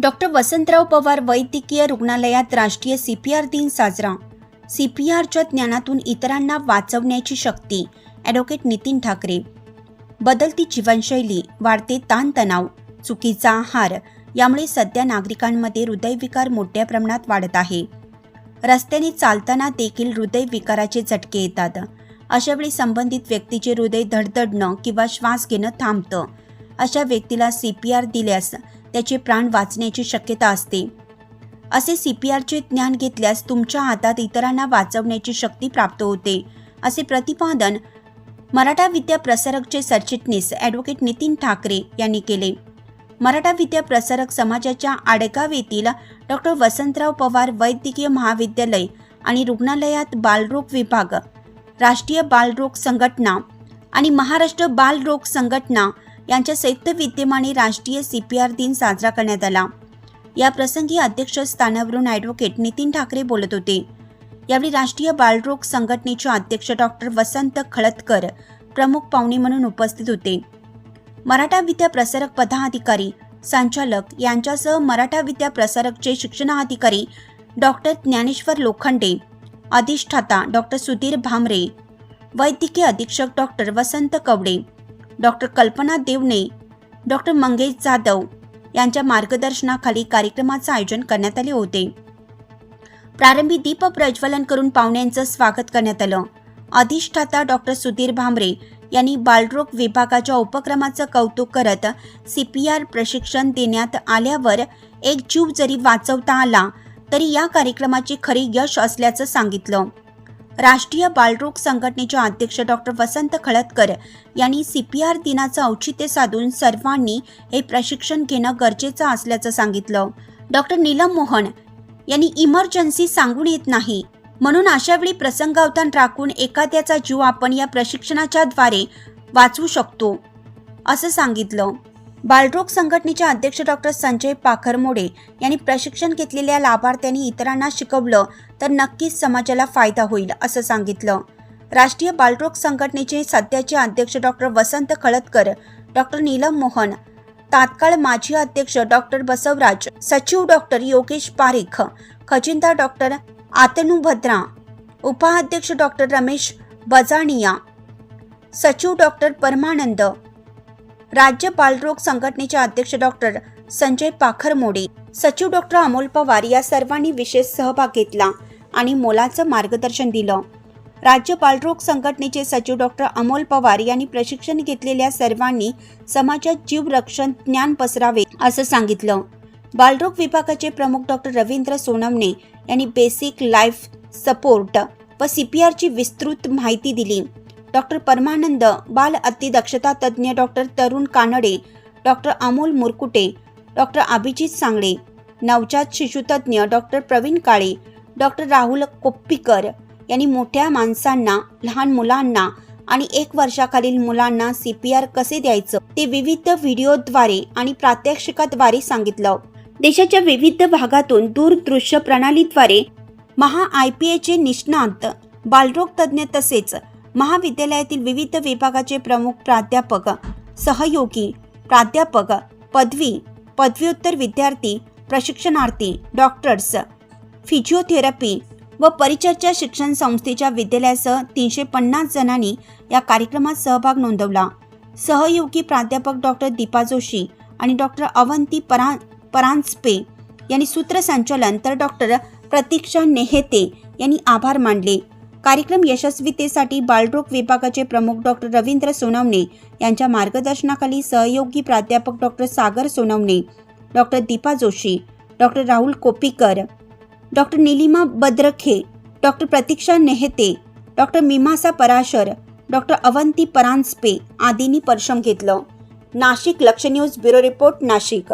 Doctor Vasantrao Pawar वैद्यकीय रुग्णालयात राष्ट्रीय सी पी आर दिन साजरा. सी पी आरच्या ज्ञानातून इतरांना वाचवण्याची शक्ती ॲडव्होकेट नितीन ठाकरे. बदलती जीवनशैली वाढते ताणतणाव चुकीचा आहार यामुळे सध्या नागरिकांमध्ये हृदयविकार मोठ्या प्रमाणात वाढत आहे. रस्त्याने चालताना देखील हृदयविकाराचे झटके येतात. अशावेळी संबंधित व्यक्तीचे हृदय धडधडणं किंवा श्वास घेणं थांबतं. अशा व्यक्तीला सी पी आर दिल्यास त्याचे प्राण वाचण्याची शक्यता असते. असे सी पी आरचे ज्ञान घेतल्यास तुमच्या हातात इतरांना वाचवण्याची शक्ती प्राप्त होते. असे प्रतिपादन मराठा विद्या प्रसारकचे सरचिटणीस ॲडव्होकेट नितीन ठाकरे यांनी केले. मराठा विद्या प्रसारक समाजाच्या आडगाव येथील डॉक्टर वसंतराव पवार वैद्यकीय महाविद्यालय आणि रुग्णालयात बालरोग विभाग राष्ट्रीय बालरोग संघटना आणि महाराष्ट्र बालरोग संघटना यांच्या संयुक्त विद्यमाने राष्ट्रीय सी पी आर दिन साजरा करण्यात आला. या प्रसंगी अध्यक्षस्थानावरून ॲडव्होकेट नितीन ठाकरे बोलत होते. यावेळी राष्ट्रीय बालरोग संघटनेचे अध्यक्ष डॉक्टर वसंत खळतकर प्रमुख पाहुणे म्हणून उपस्थित होते. मराठा विद्या प्रसारक पदाधिकारी संचालक यांच्यासह मराठा विद्या प्रसारकचे शिक्षणाधिकारी डॉक्टर ज्ञानेश्वर लोखंडे अधिष्ठाता डॉक्टर सुधीर भामरे वैद्यकीय अधीक्षक डॉक्टर वसंत कवडे डॉक्टर कल्पना देवणे डॉक्टर मंगेश जाधव यांच्या मार्गदर्शनाखाली कार्यक्रमाचं आयोजन करण्यात आले होते. प्रारंभी दीप प्रज्वलन करून पाहुण्यांचं स्वागत करण्यात आलं. अधिष्ठाता डॉक्टर सुधीर भांबरे यांनी बालरोग विभागाच्या उपक्रमाचं कौतुक करत सीपीआर प्रशिक्षण देण्यात आल्यावर एक जीव जरी वाचवता आला तरी या कार्यक्रमाचे खरी यश असल्याचं सांगितलं. राष्ट्रीय बालरोग संघटनेचे अध्यक्ष डॉक्टर वसंत खळदकर यांनी सी पी आर दिनाचं औचित्य साधून सर्वांनी हे प्रशिक्षण घेणं गरजेचं असल्याचं सांगितलं. डॉक्टर नीलम मोहन यांनी इमर्जन्सी सांगून येत नाही. म्हणून अशावेळी प्रसंगावधान राखून एखाद्याचा जीव आपण या प्रशिक्षणाच्या द्वारे वाचवू शकतो असं सांगितलं. बालरोग संघटनेचे अध्यक्ष डॉक्टर संजय पाखरमोडे यांनी प्रशिक्षण घेतलेल्या लाभार्थ्यांनी इतरांना शिकवलं तर नक्कीच समाजाला फायदा होईल असं सांगितलं. राष्ट्रीय बालरोग संघटनेचे सध्याचे अध्यक्ष डॉक्टर वसंत खळदकर डॉक्टर नीलम मोहन तात्काळ माजी अध्यक्ष डॉक्टर बसवराज सचिव डॉक्टर योगेश पारेख खजिनदार डॉक्टर आतनू भद्रा उपाध्यक्ष डॉक्टर रमेश बजाणिया सचिव डॉक्टर परमानंद राज्य बालरोग संघटनेचे अध्यक्ष डॉक्टर संजय पाखरमोडे सचिव डॉक्टर अमोल पवार या सर्वांनी विशेष सहभाग घेतला आणि मोलाचं मार्गदर्शन दिलं. राज्य बालरोग संघटनेचे सचिव डॉक्टर अमोल पवार यांनी प्रशिक्षण घेतलेल्या सर्वांनी समाजात जीव रक्षण ज्ञान पसरावे असं सांगितलं. बालरोग विभागाचे प्रमुख डॉक्टर रवींद्र सोनवणे यांनी बेसिक लाईफ सपोर्ट व सीपीआरची विस्तृत माहिती दिली. डॉक्टर परमानंद बाल अतिदक्षता तज्ज्ञ doctor Tarun Kanade doctor Amol Murkute doctor Abhijit Sangle नवजात शिशुतज्ञ डॉक्टर प्रवीण काळे डॉक्टर राहुल कोप्पीकर यांनी मोठ्या माणसांना लहान मुलांना आणि एक वर्षाखालील मुलांना सी पी आर कसे द्यायचं ते विविध व्हिडिओद्वारे आणि प्रात्यक्षिकाद्वारे सांगितलं. देशाच्या विविध भागातून दूरदृश्य प्रणालीद्वारे महा आय पी एचे निष्णात बालरोग तज्ज्ञ तसेच महाविद्यालयातील विविध विभागाचे प्रमुख प्राध्यापक सहयोगी प्राध्यापक पदवी पदव्युत्तर विद्यार्थी प्रशिक्षणार्थी डॉक्टर्स फिजिओथेरपी व परिचर्चा शिक्षण संस्थेच्या विद्यालयासह तीनशे पन्नास जणांनी या कार्यक्रमात सहभाग नोंदवला. सहयोगी प्राध्यापक डॉक्टर दीपा जोशी आणि डॉक्टर अवंती परा परांजपे यांनी सूत्रसंचालन तर डॉक्टर प्रतीक्षा नेहेते यांनी आभार मानले. कार्यक्रम यशस्वीतेसाठी बालरोग विभागाचे प्रमुख डॉक्टर रवींद्र सोनवणे यांच्या मार्गदर्शनाखाली सहयोगी प्राध्यापक doctor Sagar Sonawane doctor Deepa Joshi doctor Rahul Kopikar doctor Nilima Badrakhe doctor Pratiksha Nehete doctor Mimasa Parashar doctor Avanti Paranjape आदींनी परिश्रम घेतलं. नाशिक लक्ष न्यूज ब्युरो रिपोर्ट नाशिक.